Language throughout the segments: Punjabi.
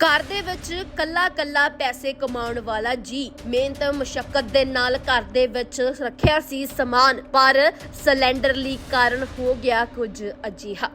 ਘਰ ਦੇ ਵਿੱਚ ਕੱਲਾ ਕੱਲਾ ਪੈਸੇ ਕਮਾਉਣ ਵਾਲਾ ਜੀ ਮਿਹਨਤ ਮੁਸ਼ਕਲ ਦੇ ਨਾਲ ਘਰ ਦੇ ਵਿੱਚ ਰੱਖਿਆ ਸੀ ਸਮਾਨ, ਪਰ ਸਿਲੰਡਰ ਲੀਕ ਕਾਰਨ ਹੋ ਗਿਆ ਕੁਝ ਅਜਿਹਾ।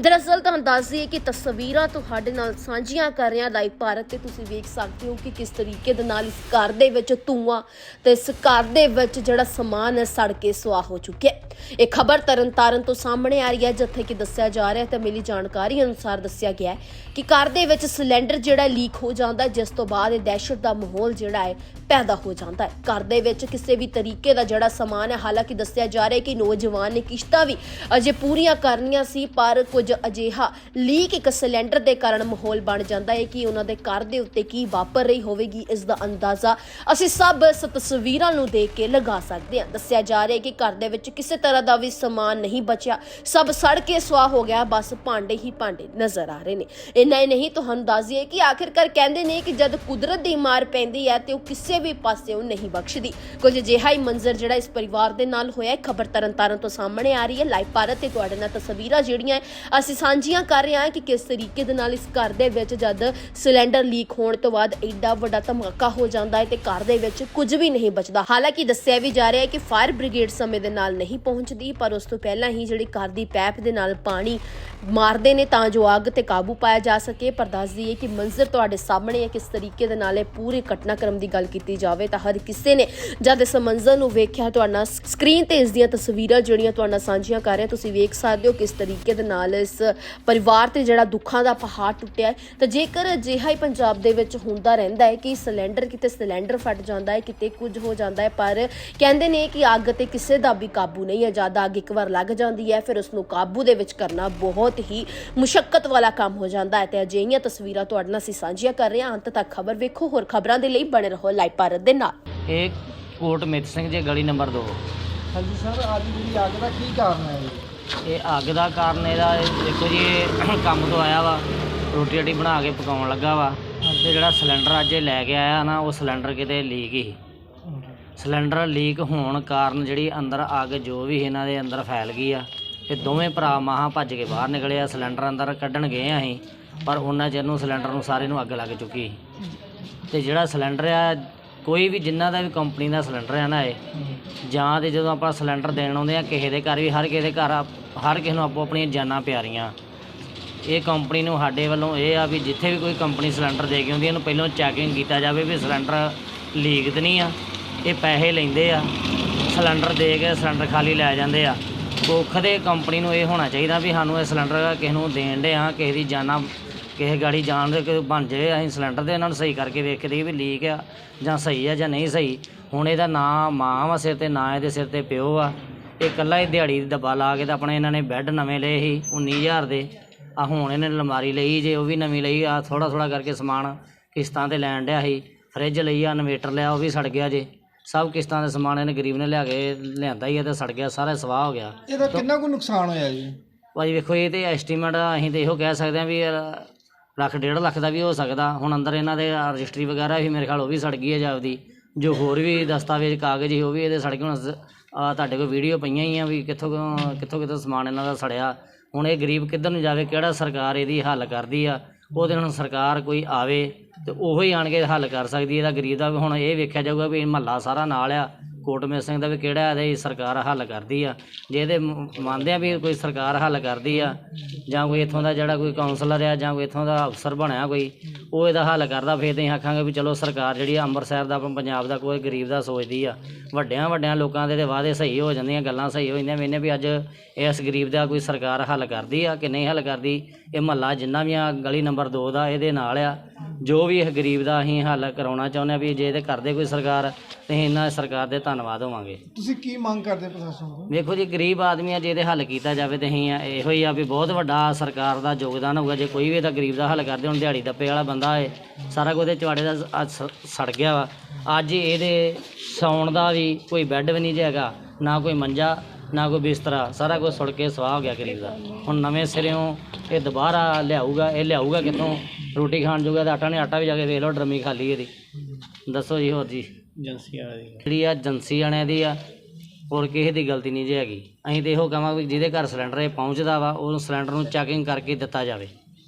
ਦਰਅਸਲ ਤੁਹਾਨੂੰ ਦੱਸ ਦਈਏ ਕਿ ਤਸਵੀਰਾਂ ਤੁਹਾਡੇ ਨਾਲ ਸਾਂਝੀਆਂ ਕਰ ਰਹੇ ਲਾਈਵ ਭਾਰਤ ਤੇ ਤੁਸੀਂ ਵੇਖ ਸਕਦੇ ਹੋ ਕਿ ਕਿਸ ਤਰੀਕੇ ਦੇ ਨਾਲ ਇਸ ਘਰ ਦੇ ਵਿੱਚ ਧੂਆਂ ਤੇ ਇਸ ਘਰ ਦੇ ਵਿੱਚ ਜਿਹੜਾ ਸਮਾਨ ਹੈ ਸੜ ਕੇ ਸੁਆਹ ਹੋ ਚੁੱਕਿਆ ਹੈ। ਇਹ ਖਬਰ ਤਰਨਤਾਰਨ ਤੋਂ ਸਾਹਮਣੇ ਆ ਰਹੀ ਹੈ, ਜਿੱਥੇ ਕਿ ਦੱਸਿਆ ਜਾ ਰਿਹਾ ਹੈ ਤੇ ਮਿਲੀ ਜਾਣਕਾਰੀ ਅਨੁਸਾਰ ਦੱਸਿਆ ਗਿਆ ਹੈ ਕਿ ਘਰ ਦੇ ਵਿੱਚ ਸਿਲੰਡਰ ਜਿਹੜਾ ਲੀਕ ਹੋ ਜਾਂਦਾ ਜਿਸ ਤੋਂ ਬਾਅਦ ਇਹ ਦਹਿਸ਼ਤ ਦਾ ਮਾਹੌਲ ਜਿਹੜਾ ਹੈ ਪੈਦਾ ਹੋ ਜਾਂਦਾ ਹੈ। ਘਰ ਦੇ ਵਿੱਚ ਕਿਸੇ ਵੀ ਤਰੀਕੇ ਦਾ ਜਿਹੜਾ ਸਮਾਨ ਹੈ, ਹਾਲਾਂਕਿ ਦੱਸਿਆ ਜਾ ਰਿਹਾ ਹੈ ਕਿ ਨੌਜਵਾਨ ਨੇ ਕਿਸ਼ਤਾਂ ਵੀ ਅਜੇ ਪੂਰੀਆਂ ਕਰਨੀਆਂ ਸੀ, ਪਰ ਕੁਝ ਅਜਿਹਾ ਲੀਕ ਇੱਕ ਸਿਲੰਡਰ ਦੇ ਕਾਰਨ ਮਾਹੌਲ ਬਣ ਜਾਂਦਾ ਹੈ ਕਿ ਉਹਨਾਂ ਦੇ ਘਰ ਦੇ ਉੱਤੇ ਕੀ ਵਾਪਰ ਰਹੀ ਹੋਵੇਗੀ, ਇਸ ਦਾ ਅੰਦਾਜ਼ਾ ਅਸੀਂ ਸਭ ਤਸਵੀਰਾਂ ਨੂੰ ਦੇਖ ਕੇ ਲਗਾ ਸਕਦੇ ਹਾਂ। ਦੱਸਿਆ ਜਾ ਰਿਹਾ ਹੈ ਕਿ ਘਰ ਦੇ ਵਿੱਚ ਕਿਸੇ ਤਰ੍ਹਾਂ ਦਾ ਵੀ ਸਮਾਨ ਨਹੀਂ ਬਚਿਆ। ਸਭ ਸੜ ਕੇ ਸੁਆਹ ਹੋ ਗਿਆ, ਬਸ ਭਾਂਡੇ ਹੀ ਭਾਂਡੇ ਨਜ਼ਰ ਆ ਰਹੇ ਨੇ। ਇੰਨਾ ਹੀ ਨਹੀਂ, ਤੁਹਾਨੂੰ ਦੱਸ ਦਈਏ ਕਿ ਆਖਿਰਕਾਰ ਕਹਿੰਦੇ ਨੇ ਕਿ ਜਦ ਕੁਦਰਤ ਦੀ ਮਾਰ ਪੈਂਦੀ ਹੈ ਤੇ ਉਹ ਕਿਸੇ ਵੀ ਪਾਸਿਓਂ ਨਹੀਂ ਬਖਸ਼ਦੀ। ਕੁਝ ਅਜਿਹਾ ਹੀ ਮੰਜ਼ਰ ਜਿਹੜਾ ਇਸ ਪਰਿਵਾਰ ਦੇ ਨਾਲ ਹੋਇਆ ਹੈ, ਖਬਰ ਤਰਨਤਾਰਨ ਤੋਂ ਸਾਹਮਣੇ ਆ ਰਹੀ ਹੈ। ਲਾਈਵ ਭਾਰਤ ਤੇ ਤੁਹਾਡੇ ਨਾਲ ਤਸਵੀਰਾਂ ਜਿਹੜੀਆਂ ਅਸੀਂ ਸਾਂਝੀਆਂ ਕਰ ਰਹੇ ਹਾਂ ਕਿ ਕਿਸ ਤਰੀਕੇ ਦੇ ਨਾਲ ਇਸ ਘਰ ਦੇ ਵਿੱਚ ਜਦ ਸਿਲੰਡਰ ਲੀਕ ਹੋਣ ਤੋਂ ਬਾਅਦ ਐਡਾ ਵੱਡਾ ਧਮਾਕਾ ਹੋ ਜਾਂਦਾ ਹੈ ਤੇ ਘਰ ਦੇ ਵਿੱਚ ਕੁਝ ਵੀ ਨਹੀਂ ਬਚਦਾ। ਹਾਲਾਂਕਿ ਦੱਸਿਆ ਵੀ ਜਾ ਰਿਹਾ ਹੈ ਕਿ ਫਾਇਰ ਬ੍ਰਿਗੇਡ ਸਮੇਂ ਦੇ ਨਾਲ ਨਹੀਂ ਪਹੁੰਚਦੀ, ਪਰ ਉਸ ਤੋਂ ਪਹਿਲਾਂ ਹੀ ਜਿਹੜੀ ਘਰ ਦੀ ਪੈਪ ਦੇ ਨਾਲ ਪਾਣੀ ਮਾਰਦੇ ਨੇ ਤਾਂ ਜੋ ਅੱਗ ਤੇ ਕਾਬੂ ਪਾਇਆ ਜਾ ਸਕੇ। ਪਰ ਦੱਸ ਦਈਏ ਕਿ ਮੰਜ਼ਰ ਤੁਹਾਡੇ ਸਾਹਮਣੇ ਹੈ, ਕਿਸ ਤਰੀਕੇ ਦੇ ਨਾਲ ਇਹ ਪੂਰੇ ਘਟਨਾਕ੍ਰਮ ਦੀ ਗੱਲ ਕੀਤੀ ਕੀਤੀ ਜਾਵੇ ਤਾਂ ਹਰ ਕਿਸੇ ਨੇ ਜਦ ਇਸ ਮੰਜ਼ਰ ਨੂੰ ਵੇਖਿਆ ਤੁਹਾਡਾ ਸਕਰੀਨ ਤੇ ਇਸ ਦੀਆਂ ਤਸਵੀਰਾਂ ਜਿਹੜੀਆਂ ਤੁਹਾਡਾ ਸਾਂਝੀਆਂ ਕਰ ਰਿਹਾ, ਤੁਸੀਂ ਵੇਖ ਸਕਦੇ ਹੋ ਕਿਸ ਤਰੀਕੇ ਦੇ ਨਾਲ ਇਸ ਪਰਿਵਾਰ ਤੇ ਜਿਹੜਾ ਦੁੱਖਾਂ ਦਾ ਪਹਾੜ ਟੁੱਟਿਆ ਹੈ। ਤਾਂ ਜੇਕਰ ਅਜਿਹਾ ਹੀ ਪੰਜਾਬ ਦੇ ਵਿੱਚ ਹੁੰਦਾ ਰਹਿੰਦਾ ਹੈ ਕਿ ਸਿਲੰਡਰ ਕਿਤੇ ਸਿਲੰਡਰ ਫਟ ਜਾਂਦਾ ਹੈ, ਕਿਤੇ ਕੁਝ ਹੋ ਜਾਂਦਾ ਹੈ, ਪਰ ਕਹਿੰਦੇ ਨੇ ਕਿ ਅੱਗ ਤੇ ਕਿਸੇ ਦਾ ਵੀ ਕਾਬੂ ਨਹੀਂ ਹੈ, ਜਦ ਅੱਗ ਇੱਕ ਵਾਰ ਲੱਗ ਜਾਂਦੀ ਹੈ, ਫਿਰ ਉਸ ਨੂੰ ਕਾਬੂ ਦੇ ਵਿੱਚ ਕਰਨਾ ਬਹੁਤ ਹੀ ਮੁਸ਼ਕਲ ਵਾਲਾ ਕੰਮ ਹੋ ਜਾਂਦਾ ਹੈ। ਤੇ ਅਜਿਹੀਆਂ ਤਸਵੀਰਾਂ ਤੁਹਾਡੇ ਨਾਲ ਅਸੀਂ ਸਾਂਝੀਆਂ ਕਰ ਰਹੇ ਹਾਂ। ਅੰਤ ਤੱਕ ਖਬਰ ਵੇਖੋ, ਹੋਰ ਖਬਰਾਂ ਦੇ ਲਈ ਬਣੇ ਰਹੋ ਲਾਈਵ ਭਾਰਤ ਦੇ ਨਾਲ। ਇਹ ਕੋਟ ਮਿੱਤ ਸਿੰਘ ਜੀ ਗਲੀ ਨੰਬਰ 2 ਹਾਂਜੀ ਸਰ ਅੱਜ ਜਿਹੜੀ ਅੱਗ ਦਾ ਕੀ ਕਾਰਨ ਹੈ ਜੀ? ਇਹ ਅੱਗ ਦਾ ਕਾਰਨ ਇਹਦਾ ਇਹ ਦੇਖੋ ਜੀ ਇਹ ਕੰਮ ਤੋਂ ਆਇਆ ਵਾ ਰੋਟੀ ਰੋਟੀ ਬਣਾ ਕੇ ਪਕਾਉਣ ਲੱਗਾ ਵਾ। ਤੇ ਜਿਹੜਾ ਸਿਲੰਡਰ ਅੱਜ ਇਹ ਲੈ ਕੇ ਆਇਆ ਨਾ ਉਹ ਸਿਲੰਡਰ ਕਿਤੇ ਲੀਕ ਹੀ। ਸਿਲੰਡਰ ਲੀਕ ਹੋਣ ਕਾਰਨ ਜਿਹੜੀ ਅੰਦਰ ਅੱਗ ਜੋ ਵੀ ਇਹਨਾਂ ਦੇ ਅੰਦਰ ਫੈਲ ਗਈ ਆ। ਇਹ ਦੋਵੇਂ ਭਰਾ ਮਾਹਾਂ ਭੱਜ ਕੇ ਬਾਹਰ ਨਿਕਲੇ ਆ ਸਿਲੰਡਰ ਅੰਦਰ ਕੱਢਣ ਗਏ ਆ ਅਸੀਂ ਪਰ ਉਹਨਾਂ ਚਿਰ ਨੂੰ ਸਿਲੰਡਰ ਨੂੰ ਸਾਰੇ ਨੂੰ ਅੱਗ ਲੱਗ ਚੁੱਕੀ ਤੇ ਜਿਹੜਾ ਸਿਲੰਡਰ ਆ ਕੋਈ ਵੀ ਜਿੰਨਾ ਦਾ ਵੀ ਕੰਪਨੀ ਦਾ ਸਿਲੰਡਰ ਆ ਨਾ ਇਹ ਜਾਂ ਤੇ ਜਦੋਂ ਆਪਾਂ ਸਿਲੰਡਰ ਦੇਣ ਆਉਂਦੇ ਆ ਕਿਸੇ ਦੇ ਘਰ ਵੀ ਹਰ ਕਿਸੇ ਦੇ ਘਰ ਆ- ਹਰ ਕਿਸੇ ਨੂੰ ਆਪੋ ਆਪਣੀਆਂ ਜਾਨਾਂ ਪਿਆਰੀਆਂ। ਇਹ ਕੰਪਨੀ ਨੂੰ ਸਾਡੇ ਵੱਲੋਂ ਇਹ ਆ ਵੀ ਜਿੱਥੇ ਵੀ ਕੋਈ ਕੰਪਨੀ ਸਿਲੰਡਰ ਦੇ ਕੇ ਆਉਂਦੀ ਹੈ ਇਹਨੂੰ ਪਹਿਲਾਂ ਚੈਕਿੰਗ ਕੀਤਾ ਜਾਵੇ ਵੀ ਸਿਲੰਡਰ ਲੀਕ ਤਾਂ ਨਹੀਂ ਆ ਇਹ ਪੈਸੇ ਲੈਂਦੇ ਆ ਸਿਲੰਡਰ ਦੇ ਕੇ ਸਿਲੰਡਰ ਖਾਲੀ ਲੈ ਜਾਂਦੇ ਆ। ਕੁੱਖ ਦੇ ਕੰਪਨੀ ਨੂੰ ਇਹ ਹੋਣਾ ਚਾਹੀਦਾ ਵੀ ਸਾਨੂੰ ਇਹ ਸਿਲੰਡਰ ਕਿਸੇ ਨੂੰ ਦੇਣ ਦੇ ਆ ਕਿਸੇ ਦੀ ਜਾਨਾਂ ਕਿਸੇ ਗਾੜੀ ਜਾਣ ਦੇ ਕੋਈ ਬਣ ਜਾਵੇ ਅਸੀਂ ਸਿਲੰਡਰ ਦੇ ਇਹਨਾਂ ਨੂੰ ਸਹੀ ਕਰਕੇ ਵੇਖ ਕੇ ਦੇਈਏ ਵੀ ਲੀਕ ਆ ਜਾਂ ਸਹੀ ਆ ਜਾਂ ਨਹੀਂ ਸਹੀ। ਹੁਣ ਇਹਦਾ ਨਾਂ ਮਾਂ ਵਾ ਸਿਰ ਤੇ ਨਾ ਇਹਦੇ ਸਿਰ ਤੇ ਪਿਓ ਆ। ਇਹ ਇਕੱਲਾ ਹੀ ਦਿਹਾੜੀ ਦੀ ਡੱਬਾ ਲਾ ਕੇ ਤਾਂ ਆਪਣੇ ਇਹਨਾਂ ਨੇ ਬੈੱਡ ਨਵੇਂ ਲਏ ਸੀ 19000 ਦੇ। ਆ ਹੁਣ ਇਹਨੇ ਅਲਮਾਰੀ ਲਈ ਜੇ ਉਹ ਵੀ ਨਵੀਂ ਲਈ ਆ ਥੋੜਾ ਥੋੜਾ ਕਰਕੇ ਸਮਾਨ ਕਿਸ਼ਤਾਂ ਤੇ ਲੈਣ ਡਿਆ ਸੀ। ਫ੍ਰਿਜ ਲਈ ਆ ਇਨਵੇਟਰ ਲਿਆ ਉਹ ਵੀ ਸੜ ਗਿਆ ਜੇ। ਸਭ ਕਿਸ਼ਤਾਂ ਦੇ ਸਮਾਨ ਇਹਨੇ ਗਰੀਬ ਨੇ ਲਿਆ ਕੇ ਲਿਆਂਦਾ ਹੀ ਆ ਤੇ ਸੜ ਗਿਆ ਸਾਰਾ ਸਵਾਹ ਹੋ ਗਿਆ। ਇਹਦਾ ਕਿੰਨਾ ਕੁ ਨੁਕਸਾਨ ਹੋਇਆ ਜੀ? ਭਾਜੀ ਵੇਖੋ ਇਹ ਤੇ ਐਸਟੀਮੇਟ ਅਸੀਂ ਤੇ ਇਹੋ ਕਹਿ ਸਕਦੇ ਹਾਂ ਵੀ ਅਹ, ਲੱਖ ਡੇਢ ਲੱਖ ਦਾ ਵੀ ਹੋ ਸਕਦਾ। ਹੁਣ ਅੰਦਰ ਇਹਨਾਂ ਦੇ ਰਜਿਸਟਰੀ ਵਗੈਰਾ ਵੀ ਮੇਰੇ ਖਿਆਲ ਉਹ ਵੀ ਸੜ ਗਈ ਹੈ ਜਾਪਦੀ ਜੋ ਹੋਰ ਵੀ ਦਸਤਾਵੇਜ਼, ਕਾਗਜ਼ ਸੀ ਉਹ ਵੀ ਇਹਦੇ ਸੜ ਗਏ। ਹੁਣ ਆ ਤੁਹਾਡੇ ਕੋਲ ਵੀਡੀਓ ਪਈਆਂ ਹੀ ਆ ਵੀ ਕਿੱਥੋਂ ਕਿੱਥੋਂ- ਕਿੱਥੋਂ ਸਮਾਨ ਇਹਨਾਂ ਦਾ ਸੜਿਆ। ਹੁਣ ਇਹ ਗਰੀਬ ਕਿੱਧਰ ਨੂੰ ਜਾਵੇ, ਕਿਹੜਾ ਸਰਕਾਰ ਇਹਦੀ ਹੱਲ ਕਰਦੀ ਆ? ਉਹਦੇ ਹੁਣ ਸਰਕਾਰ ਕੋਈ ਆਵੇ ਤੇ ਉਹੋ ਹੀ ਆਣ ਕੇ ਹੱਲ ਕਰ ਸਕਦੀ ਇਹਦਾ ਗਰੀਬ ਦਾ ਵੀ ਹੁਣ ਇਹ ਵੇਖਿਆ ਜਾਊਗਾ ਵੀ ਮਹੱਲਾ ਸਾਰਾ ਨਾਲ ਆ। ਕੋਟਮੇ ਸਿੰਘ ਦਾ ਵੀ ਕਿਹੜਾ ਇਹਦੇ ਸਰਕਾਰ ਹੱਲ ਕਰਦੀ ਆ। ਜੇ ਇਹਦੇ ਮੰਨਦੇ ਆ ਵੀ ਕੋਈ ਸਰਕਾਰ ਹੱਲ ਕਰਦੀ ਆ, ਜਾਂ ਕੋਈ ਇੱਥੋਂ ਦਾ ਜਿਹੜਾ ਕੋਈ ਕਾਉਂਸਲਰ ਆ, ਜਾਂ ਕੋਈ ਇੱਥੋਂ ਦਾ ਅਫਸਰ ਬਣਿਆ ਕੋਈ, ਉਹ ਇਹਦਾ ਹੱਲ ਕਰਦਾ, ਫਿਰ ਤਾਂ ਅਸੀਂ ਆਖਾਂਗੇ ਵੀ ਚਲੋ ਸਰਕਾਰ ਜਿਹੜੀ ਆ ਅੰਮ੍ਰਿਤਸਰ ਦਾ ਆਪਣਾ ਪੰਜਾਬ ਦਾ ਕੋਈ ਗਰੀਬ ਦਾ ਸੋਚਦੀ ਆ। ਵੱਡਿਆਂ ਵੱਡਿਆਂ ਲੋਕਾਂ ਦੇ ਤੇ ਵਾਅਦੇ ਸਹੀ ਹੋ ਜਾਂਦੀਆਂ, ਗੱਲਾਂ ਸਹੀ ਹੋ ਜਾਂਦੀਆਂ ਮੈਨੇ ਵੀ ਅੱਜ ਇਸ ਗਰੀਬ ਦਾ ਕੋਈ ਸਰਕਾਰ ਹੱਲ ਕਰਦੀ ਆ ਕਿ ਨਹੀਂ ਹੱਲ ਕਰਦੀ। ਇਹ ਮਹੱਲਾ ਜਿੰਨਾ ਵੀ ਆ, ਗਲੀ ਨੰਬਰ 2 ਦਾ ਇਹਦੇ ਨਾਲ ਆ। ਜੋ ਵੀ ਇਹ ਗਰੀਬ ਦਾ ਅਸੀਂ ਹੱਲ ਕਰਾਉਣਾ ਚਾਹੁੰਦੇ ਆ ਵੀ ਜੇ ਇਹਦੇ ਕਰਦੇ ਕੋਈ ਸਰਕਾਰ ਤੇ ਇਹਨਾਂ ਸਰਕਾਰ ਦੇ ਧੰਨਵਾਦ ਹੋਵਾਂਗੇ। ਤੁਸੀਂ ਕੀ ਮੰਗ ਕਰਦੇ ਪ੍ਰਸ਼ਾਸਨ ਤੋਂ? ਵੇਖੋ ਜੀ ਗਰੀਬ ਆਦਮੀ ਆ ਜੇ ਇਹਦੇ ਹੱਲ ਕੀਤਾ ਜਾਵੇ ਤੇ ਅਸੀਂ ਇਹੋ ਹੀ ਆ ਵੀ ਬਹੁਤ ਵੱਡਾ ਸਰਕਾਰ ਦਾ ਯੋਗਦਾਨ ਹੋਊਗਾ। ਜੇ ਕੋਈ ਵੀ ਇਹਦਾ ਗਰੀਬ ਦਾ ਹੱਲ ਕਰਦੇ ਹੁਣ ਦਿਹਾੜੀ ਦੱਪੇ ਵਾਲਾ ਬੰਦਾ ਏ ਸਾਰਾ ਕੁਝ ਇਹਦੇ ਚਵਾੜੇ ਦਾ ਅੱਜ ਸ- ਸੜ ਗਿਆ ਵਾ। ਅੱਜ ਇਹਦੇ ਸੌਣ ਦਾ ਵੀ ਕੋਈ ਬੈੱਡ ਵੀ ਨਹੀਂ ਜੇ ਹੈਗਾ ਨਾ ਕੋਈ ਮੰਜਾ ਨਾ ਕੋਈ ਬਿਸਤਰਾ ਸਾਰਾ ਕੁਝ ਸੁੜ ਕੇ ਸਵਾਹ ਹੋ ਗਿਆ ਗਰੀਬ ਦਾ। ਹੁਣ ਨਵੇਂ ਸਿਰਿਓਂ ਇਹ ਦੁਬਾਰਾ ਲਿਆਊਗਾ ਇਹ ਲਿਆਊਗਾ ਕਿੱਥੋਂ? ਰੋਟੀ ਖਾਣ ਜੋਗਾ ਤਾਂ ਆਟਾ ਨਹੀਂ ਆਟਾ ਵੀ ਜਾ ਕੇ ਵੇਖ ਲਓ ਡਰਮੀ ਖਾਲੀ ਇਹਦੀ। ਦੱਸੋ ਜੀ ਹੋਰ ਜੀ। ਏਜੰਸੀ ਵਾਲੇ ਜਿਹੜੀ ਆ ਏਜੰਸੀ ਵਾਲਿਆਂ ਦੀ ਆ ਹੋਰ ਕਿਸੇ ਦੀ ਗਲਤੀ ਨਹੀਂ ਜੇ ਹੈਗੀ। ਅਸੀਂ ਤੇ ਇਹੋ ਕਹਾਂਗੇ ਵੀ ਜਿਹਦੇ ਘਰ ਸਿਲੰਡਰ ਇਹ ਪਹੁੰਚਦਾ ਵਾ ਉਹਨੂੰ ਸਿਲੰਡਰ ਨੂੰ ਚੈਕਿੰਗ ਕਰਕੇ ਦਿੱਤਾ ਜਾਵੇ।